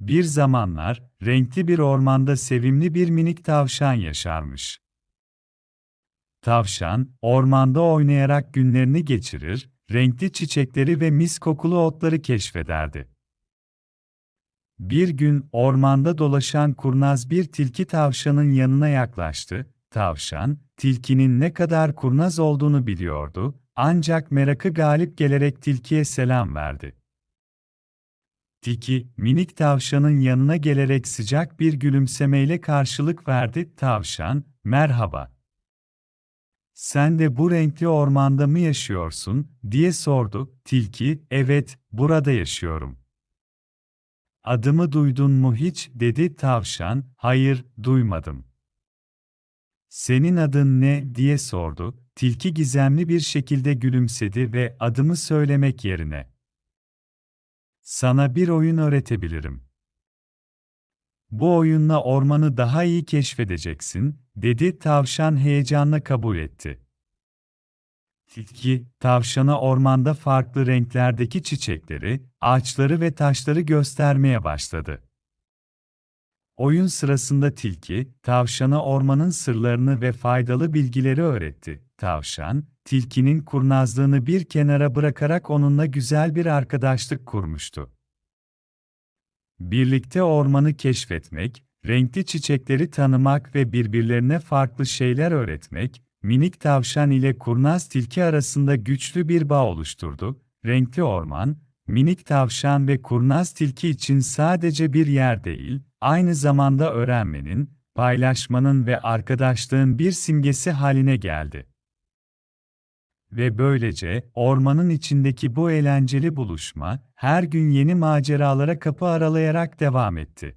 Bir zamanlar, renkli bir ormanda sevimli bir minik tavşan yaşarmış. Tavşan, ormanda oynayarak günlerini geçirir, renkli çiçekleri ve mis kokulu otları keşfederdi. Bir gün ormanda dolaşan kurnaz bir tilki tavşanın yanına yaklaştı. Tavşan, tilkinin ne kadar kurnaz olduğunu biliyordu, ancak merakı galip gelerek tilkiye selam verdi. Tilki, minik tavşanın yanına gelerek sıcak bir gülümsemeyle karşılık verdi. Tavşan, merhaba. Sen de bu renkli ormanda mı yaşıyorsun, diye sordu. Tilki, evet, burada yaşıyorum. Adımı duydun mu hiç, dedi tavşan, hayır, duymadım. Senin adın ne, diye sordu. Tilki gizemli bir şekilde gülümsedi ve adımı söylemek yerine. Sana bir oyun öğretebilirim. Bu oyunla ormanı daha iyi keşfedeceksin, dedi tavşan heyecanla kabul etti. Tilki, tavşana ormanda farklı renklerdeki çiçekleri, ağaçları ve taşları göstermeye başladı. Oyun sırasında tilki, tavşana ormanın sırlarını ve faydalı bilgileri öğretti. Tavşan, tilkinin kurnazlığını bir kenara bırakarak onunla güzel bir arkadaşlık kurmuştu. Birlikte ormanı keşfetmek, renkli çiçekleri tanımak ve birbirlerine farklı şeyler öğretmek, minik tavşan ile kurnaz tilki arasında güçlü bir bağ oluşturdu. Renkli orman, minik tavşan ve kurnaz tilki için sadece bir yer değil, aynı zamanda öğrenmenin, paylaşmanın ve arkadaşlığın bir simgesi haline geldi. Ve böylece, ormanın içindeki bu eğlenceli buluşma, her gün yeni maceralara kapı aralayarak devam etti.